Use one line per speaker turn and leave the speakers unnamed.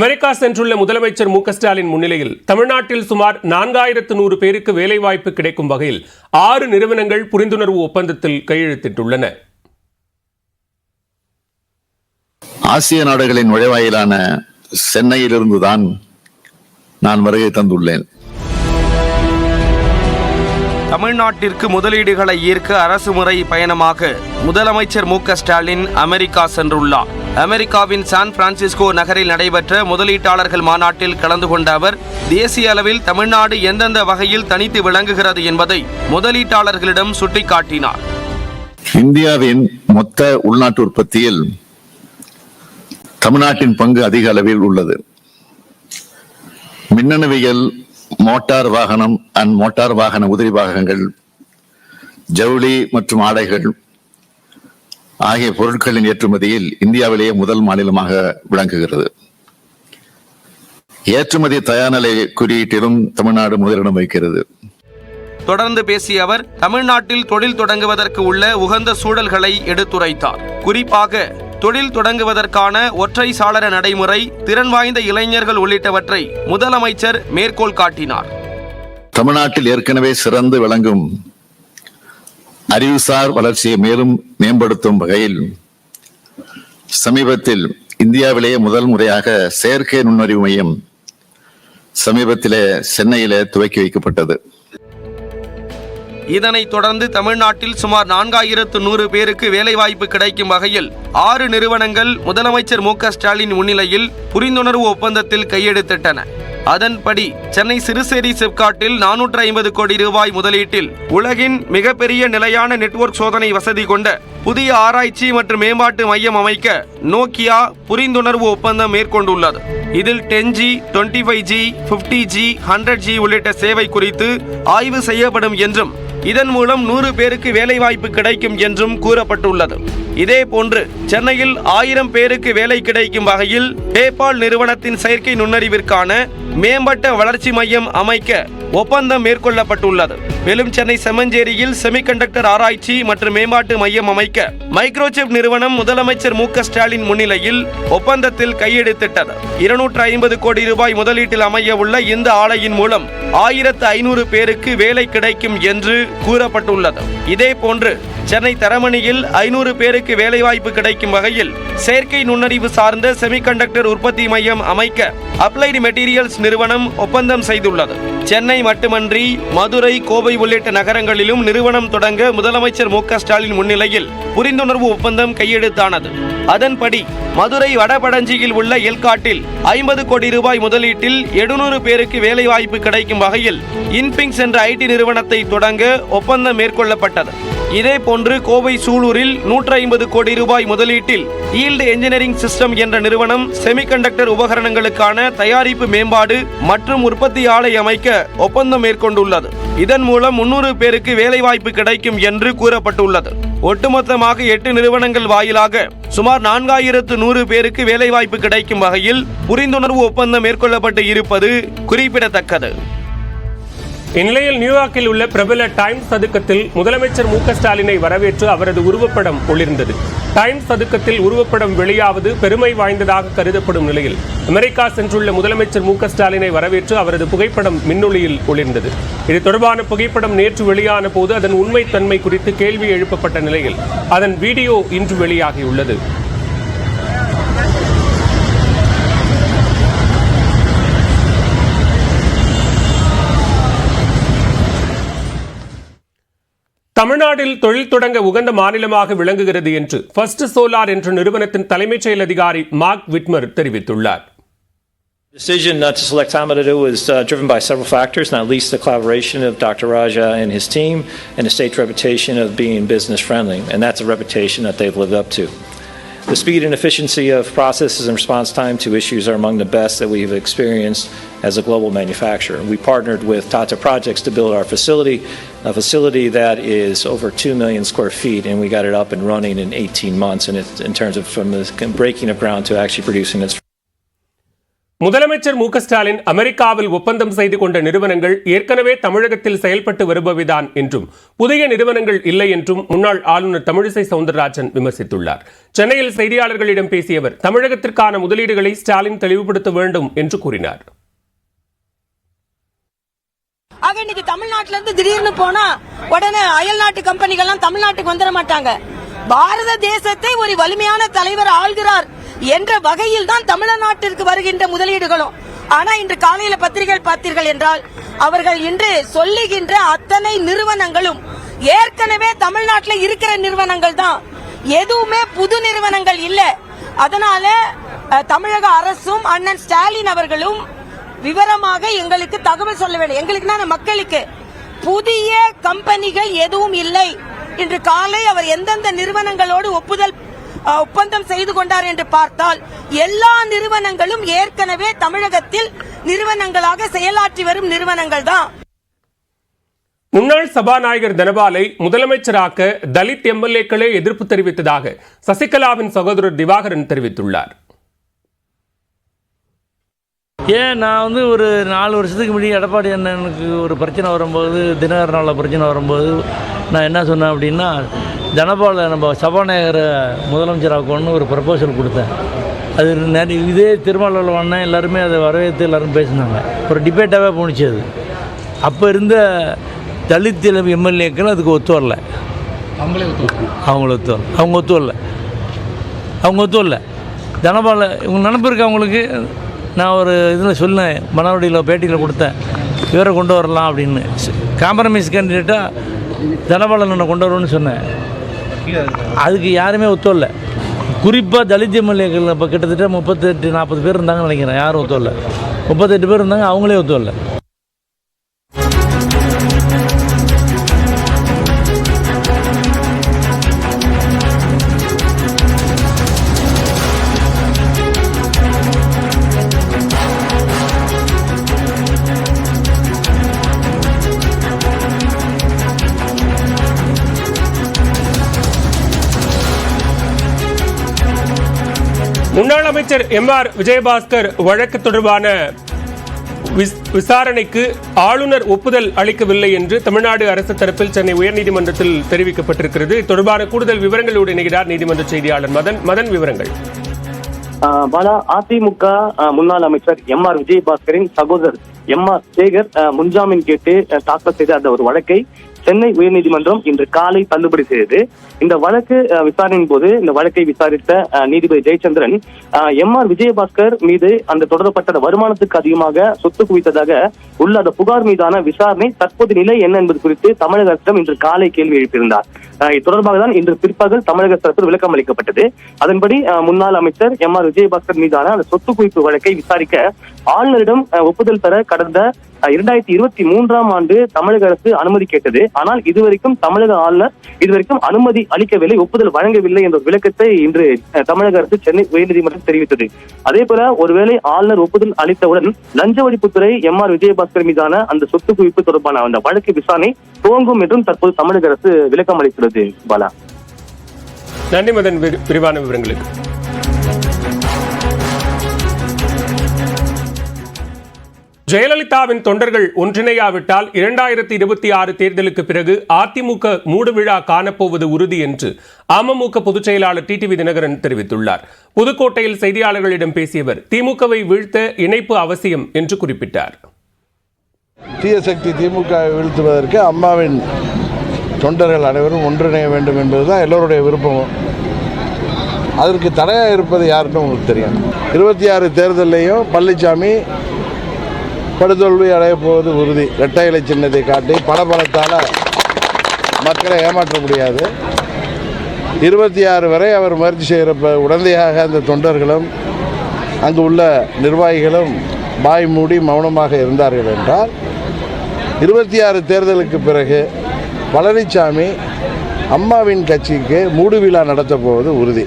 America சென்றுள்ள முதலமைச்சர் மு க ஸ்டாலின் முன்னிலையில் தமிழ்நாட்டில் சுமார் நான்காயிரத்து நூறு பேருக்கு வேலைவாய்ப்பு கிடைக்கும் வகையில் ஆறு நிறுவனங்கள் புரிந்துணர்வு ஒப்பந்தத்தில் கையெழுத்திட்டுள்ளன.
ஆசிய நாடுகளின் நுழைவாயிலான சென்னையிலிருந்துதான் நான் வருகை தந்துள்ளேன்.
தமிழ்நாட்டிற்கு முதலீடுகளை ஈர்க்க அரசு முறை பயணமாக முதலமைச்சர் மு க ஸ்டாலின் அமெரிக்கா சென்றுள்ளார். அமெரிக்காவின் சான் பிரான்சிஸ்கோ நகரில் நடைபெற்ற முதலீட்டாளர்கள் மாநாட்டில் கலந்து கொண்ட அவர் தேசிய அளவில் தமிழ்நாடு எந்தெந்த வகையில் தனித்து விளங்குகிறது என்பதை முதலீட்டாளர்களிடம் சுட்டிக்காட்டினார்.
இந்தியாவின் மொத்த உள்நாட்டு உற்பத்தியில் தமிழ்நாட்டின் பங்கு அதிக அளவில் உள்ளது. மின்னணுவியல் மோட்டார் வாகனம் அண்ட் மோட்டார் வாகன உதிரி பாகங்கள் ஜவுளி மற்றும் ஆடைகள் ஆகிய பொருட்களின் ஏற்றுமதியில் இந்தியாவிலேயே முதல் மாநிலமாக விளங்குகிறது. ஏற்றுமதி தயார்நிலை குறியீட்டிலும் தமிழ்நாடு முதலிடம் வைக்கிறது
தொடர்ந்து பேசிய அவர் தமிழ்நாட்டில் தொழில் தொடங்குவதற்கு உள்ள உகந்த சூழல்களை எடுத்துரைத்தார். குறிப்பாக தொழில் தொடங்குவதற்கான ஒற்றை சாளர நடைமுறை திறன் வாய்ந்த இளைஞர்கள் உள்ளிட்டவற்றை முதலமைச்சர் மேற்கோள் காட்டினார்.
தமிழ்நாட்டில் ஏற்கனவே சிறந்து விளங்கும் அறிவுசார் வளர்ச்சியை மேலும் மேம்படுத்தும் வகையில் சமீபத்தில் இந்தியாவிலேயே முதல் முறையாக செயற்கை நுண்ணறிவு மையம் சமீபத்திலே சென்னையிலே துவக்கி வைக்கப்பட்டது.
இதனைத் தொடர்ந்து தமிழ்நாட்டில் சுமார் நான்காயிரத்து நூறு பேருக்கு வேலைவாய்ப்பு கிடைக்கும் வகையில் ஆறு நிறுவனங்கள் முதலமைச்சர் மு க ஸ்டாலின் முன்னிலையில் புரிந்துணர்வு ஒப்பந்தத்தில் கையெழுத்திட்டன. அதன்படி சென்னை சிறுசேரி சிப்காட்டில் நானூற்று ஐம்பது கோடி ரூபாய் முதலீட்டில் உலகின் மிகப்பெரிய நிலையான நெட்வொர்க் சோதனை வசதி கொண்ட புதிய ஆராய்ச்சி மற்றும் மேம்பாட்டு மையம் அமைக்க நோக்கியா புரிந்துணர்வு ஒப்பந்தம் மேற்கொண்டுள்ளது. இதில் ten G twenty five G fifty G hundred G உள்ளிட்ட சேவை குறித்து ஆய்வு செய்யப்படும் என்றும் இதன் மூலம் நூறு பேருக்கு வேலைவாய்ப்பு கிடைக்கும் என்றும் கூறப்பட்டுள்ளது. இதேபோன்று சென்னையில் ஆயிரம் பேருக்கு வேலை கிடைக்கும் வகையில் பேபால் நிறுவனத்தின் செயற்கை நுண்ணறிவிற்கான மேம்பட்ட வளர்ச்சி மையம் அமைக்க ஒப்பந்தம் மேற்கொள்ளப்பட்டுள்ளது. மேலும் சென்னை செம்மஞ்சேரியில் செமிகண்டக்டர் ஆராய்ச்சி மற்றும் மேம்பாட்டு மையம் அமைக்க மைக்ரோசிப் நிறுவனம் முதலமைச்சர் மு ஸ்டாலின் முன்னிலையில் ஒப்பந்தத்தில் கையெழுத்திட்டது. இருநூற்று ஐம்பது கோடி ரூபாய் முதலீட்டில் அமைய உள்ள இந்த ஆலையின் மூலம் ஆயிரத்து ஐநூறு பேருக்கு வேலை கிடைக்கும் என்று கூறப்பட்டுள்ளது. இதேபோன்று சென்னை தரமணியில் ஐநூறு பேருக்கு வேலைவாய்ப்பு கிடைக்கும் வகையில் செயற்கை நுண்ணறிவு சார்ந்த செமிகண்டக்டர் உற்பத்தி மையம் அமைக்க அப்ளைடு மெட்டீரியல்ஸ் நிறுவனம் ஒப்பந்தம் செய்துள்ளது. சென்னை மட்டுமன்றி மதுரை கோவை உள்ளிட்ட நகரங்களிலும் நிறுவனம் தொடங்க முதலமைச்சர் மு க ஸ்டாலின் முன்னிலையில் புரிந்துணர்வு ஒப்பந்தம் கையெழுத்தானது. அதன்படி மதுரை வடபடஞ்சியில் உள்ள எல்காட்டில் ஐம்பது கோடி ரூபாய் முதலீட்டில் எழுநூறு பேருக்கு வேலைவாய்ப்பு கிடைக்கும் வகையில் இன்பிங்ஸ் என்ற ஐடி நிறுவனத்தை தொடங்க ஒப்பந்தம் மேற்கொள்ளப்பட்டது. இதேபோன்று கோவை சூலூரில் நூற்று ஐம்பது கோடி ரூபாய் முதலீட்டில் ஈல்டு என்ஜினியரிங் சிஸ்டம் என்ற நிறுவனம் செமிகண்டக்டர் உபகரணங்களுக்கான தயாரிப்பு மேம்பாடு மற்றும் உற்பத்தி ஆலை அமைக்க ஒப்பந்தம் மேற்கொண்டுள்ளது. இதன் மூலம் முன்னூறு பேருக்கு வேலைவாய்ப்பு கிடைக்கும் என்று கூறப்பட்டுள்ளது. ஒட்டுமொத்தமாக எட்டு நிறுவனங்கள் வாயிலாக சுமார் நான்காயிரத்து நூறு பேருக்கு வேலைவாய்ப்பு கிடைக்கும் வகையில் புரிந்துணர்வு ஒப்பந்தம் மேற்கொள்ளப்பட்டு இருப்பது குறிப்பிடத்தக்கது.
இந்நிலையில் நியூயார்க்கில் உள்ள பிரபல டைம்ஸ் சதுக்கத்தில் முதலமைச்சர் மு ஸ்டாலினை வரவேற்று அவரது உருவப்படம் ஒளிர்ந்தது. டைம்ஸ் சதுக்கத்தில் உருவப்படம் வெளியாவது பெருமை வாய்ந்ததாக கருதப்படும் நிலையில் அமெரிக்கா சென்றுள்ள முதலமைச்சர் மு ஸ்டாலினை வரவேற்று அவரது புகைப்படம் மின்னொளியில் ஒளிர்ந்தது. இது தொடர்பான புகைப்படம் நேற்று வெளியான போது அதன் உண்மைத்தன்மை குறித்து கேள்வி எழுப்பப்பட்ட நிலையில் அதன் வீடியோ இன்று வெளியாகியுள்ளது. தமிழ்நாட்டில் தொழில் தொடங்க உகந்த மாநிலமாக விளங்குகிறது என்று ஃபர்ஸ்ட் சோலார் என்ற நிறுவனத்தின் தலைமைச் செயல் அதிகாரி மார்க் விட்மர் தெரிவித்துள்ளார்
decision not to select Tamadou was uh, driven by several factors, not least the collaboration of Dr. Raja and his team and the state's reputation of being business friendly, and that's a reputation that they've lived up to. The speed and efficiency of processes and response time to issues are among the best that we've experienced as a global manufacturer. We partnered with Tata Projects to build our facility, a facility that is over 2 million square feet, and we got it up and running in 18 months, and it, in terms of from the breaking of ground to actually producing its
முதலமைச்சர் மு ஸ்டாலின் அமெரிக்காவில் ஒப்பந்தம் செய்து கொண்ட நிறுவனங்கள் ஏற்கனவே தமிழகத்தில் செயல்பட்டு வருபவைதான் என்றும் புதிய நிறுவனங்கள் இல்லை என்றும் முன்னாள் ஆளுநர் தமிழிசை சவுந்தரராஜன் விமர்சித்துள்ளார். சென்னையில் செய்தியாளர்களிடம் பேசிய அவர் தமிழகத்திற்கான முதலீடுகளை ஸ்டாலின் தெளிவுபடுத்த வேண்டும் என்று கூறினார்.
ஆக இன்னைக்கு தமிழ்நாட்டுல இருந்து திடீர்னு போனா உடனே அயல் நாட்டு கம்பெனிகள்லாம் தமிழ்நாட்டுக்கு வந்துட மாட்டாங்க. பாரத தேசத்தை ஒரு வலிமையான தலைவர் ஆள்கிறார். என்ற வகையில் தான் தமிழ்நாட்டிற்கு வருகின்ற முதலீடுகளும். ஆனா இன்று காலையில பத்திரிகைகள் பார்த்தீர்கள் என்றால் அவர்கள் இன்று சொல்லுகின்ற அத்தனை நிறுவனங்களும் ஏற்கனவே தமிழ்நாட்டில் இருக்கிற நிறுவனங்கள் தான். எதுவுமே புது நிறுவனங்கள் இல்ல. அதனால தமிழக அரசும் அண்ணன் ஸ்டாலின் அவர்களும் விவரமாக எங்களுக்கு தகவல் சொல்ல வேண்டும். எங்களுக்கு மக்களுக்கு புதிய கம்பெனிகள் எதுவும் இல்லை. இன்று காலை அவர் எந்தெந்த நிறுவனங்களோடு ஒப்புதல் ஒப்பந்தம் செய்து கொண்டார் என்று பார்த்தால் எல்லா நிறுவனங்களும் ஏற்கனவே தமிழகத்தில் நிறுவனங்களாக செயலாற்றி வரும் நிறுவனங்கள் தான்.
முன்னாள் சபாநாயகர் தனபாலை முதலமைச்சராக்க தலித் எம்எல்ஏக்களே எதிர்ப்பு தெரிவித்ததாக சசிகலாவின் சகோதரர் திவாகரன் தெரிவித்துள்ளார்.
ஏன் நான் வந்து ஒரு நாலு வருஷத்துக்கு முன்னாடி எடப்பாடி அண்ணனுக்கு ஒரு பிரச்சனை வரும்போது தினகரனால் பிரச்சனை வரும்போது நான் என்ன சொன்னேன் அப்படின்னா தனபால நம்ம சபாநாயகரை முதலமைச்சராக்கணும்னு ஒரு ப்ரப்போசல் கொடுத்தேன். அது நிறைய இதே திருமாவளவன் அண்ணன் எல்லாருமே அதை வரவேற்று எல்லாரும் பேசினாங்க. ஒரு டிபேட்டாகவே போணுச்சு அது. அப்போ இருந்த தலித் எம்எல்ஏக்கள் அதுக்கு ஒத்து வரல. அவங்கள ஒத்து வரல. அவங்க ஒத்து வரல. அவங்க ஒத்து வரல. தனபால இவங்க நினப்பு இருக்கு அவங்களுக்கு நான் ஒரு இதில் சொன்னேன் மனவடியில் பேட்டியில் கொடுத்தேன் இவரை கொண்டு வரலாம் அப்படின்னு. காம்ப்ரமைஸ் கேண்டிடேட்டாக தனபாலனை கொண்டு வரணும்னு சொன்னேன். அதுக்கு யாருமே ஒத்து குறிப்பாக தலித் எம்எல்ஏக்கள் இப்போ கிட்டத்தட்ட முப்பத்தெட்டு நாற்பது பேர் இருந்தாங்கன்னு நினைக்கிறேன். யாரும் ஒத்து முப்பத்தெட்டு பேர் இருந்தாங்க அவங்களே ஒத்து
முன்னாள் அமைச்சர் எம் ஆர் விஜயபாஸ்கர் வழக்கு தொடர்பான விஸ்- விசாரணைக்கு ஆளுநர் ஒப்புதல் அளிக்கவில்லை என்று தமிழ்நாடு அரசு தரப்பில் சென்னை உயர்நீதிமன்றத்தில் தெரிவிக்கப்பட்டிருக்கிறது. தொடர்பான கூடுதல் விவரங்களோடு இணைகிறார் நீதிமன்ற செய்தியாளர் மதன். மதன் விவரங்கள்.
ஆஹ் பாலா அதிமுக ஆஹ் முன்னாள் அமைச்சர் எம் ஆர் விஜயபாஸ்கரின் சகோதரர் எம் ஆர் சேகர் முன்ஜாமீன் கேட்டு தாக்கல் செய்த அந்த ஒரு வழக்கை சென்னை உயர்நீதிமன்றம் இன்று காலை தள்ளுபடி செய்தது. இந்த வழக்கு விசாரணையின் போது இந்த வழக்கை விசாரித்த நீதிபதி ஜெயச்சந்திரன் எம் ஆர் விஜயபாஸ்கர் மீது அந்த தொடரப்பட்ட வருமானத்துக்கு அதிகமாக சொத்து குவித்ததாக உள்ள அந்த புகார் மீதான விசாரணை தற்போது நிலை என்ன என்பது குறித்து தமிழக அரசிடம் இன்று காலை கேள்வி எழுப்பியிருந்தார். இது தொடர்பாக தான் இன்று பிற்பகல் தமிழக அரசு விளக்கம் அளிக்கப்பட்டது. அதன்படி முன்னாள் அமைச்சர் எம் ஆர் விஜயபாஸ்கர் மீதான அந்த சொத்து குவிப்பு வழக்கை விசாரிக்க ஆளுநரிடம் ஒப்புதல் பெற கடந்த இரண்டாயிரத்தி இருபத்தி மூன்றாம் ஆண்டு தமிழக அரசு அனுமதி கேட்டது. ஆனால் இதுவரைக்கும் தமிழக ஆளுநர் இதுவரைக்கும் அனுமதி அளிக்கவில்லை ஒப்புதல் வழங்கவில்லை என்ற விளக்கத்தை இன்று தமிழக அரசு சென்னை உயர்நீதிமன்றம் தெரிவித்தது. அதே போல ஒருவேளை ஆளுநர் ஒப்புதல் அளித்தவுடன் லஞ்ச ஒழிப்புத்துறை எம் ஆர் விஜயபாஸ்கர் மீதான அந்த சொத்து குவிப்பு தொடர்பான அந்த வழக்கு விசாரணை துவங்கும் என்றும் தற்போது தமிழக அரசு விளக்கம் அளித்துள்ளது பாலா.
நன்றி மதன். விரிவான விவரங்களுக்கு. ஜெயலலிதாவின் தொண்டர்கள் ஒன்றிணையாவிட்டால் இரண்டாயிரத்தி இருபத்தி ஆறு தேர்தலுக்கு பிறகு அதிமுக மூடு விழா காணப்போவது உறுதி என்று அமமுக பொதுச் செயலாளர் டிடிவி தினகரன் தெரிவித்துள்ளார். புதுக்கோட்டையில் செய்தியாளர்களிடம் பேசியவர் திமுகவை வீழ்த்த இணைப்பு அவசியம் என்று குறிப்பிட்டார்.
தீய சக்தி திமுகவை வீழ்த்துவதற்கு அம்மாவின் தொண்டர்கள் அனைவரும் ஒன்றிணைய வேண்டும் என்பதுதான் எல்லோருடைய விருப்பமும் அதற்கு தடையாக இருப்பது யாருன்னு உங்களுக்கு தெரியும். இருபத்தி ஆறு தேர்தலையும் பழனிசாமி படுதோல்வி அடையப் போவது உறுதி. இரட்டை இலை சின்னத்தை காட்டி பணபலத்தால் மக்களை ஏமாற்ற முடியாது. இருபத்தி ஆறு வரை அவர் முயற்சி செய்கிறப்ப உடந்தையாக அந்த தொண்டர்களும் அங்கு உள்ள நிர்வாகிகளும் பாய் மூடி மௌனமாக இருந்தார்கள் என்றால் இருபத்தி ஆறு தேர்தலுக்கு பிறகு பழனிசாமி அம்மாவின் கட்சிக்கு மூடு விழா நடத்தப் போவது உறுதி.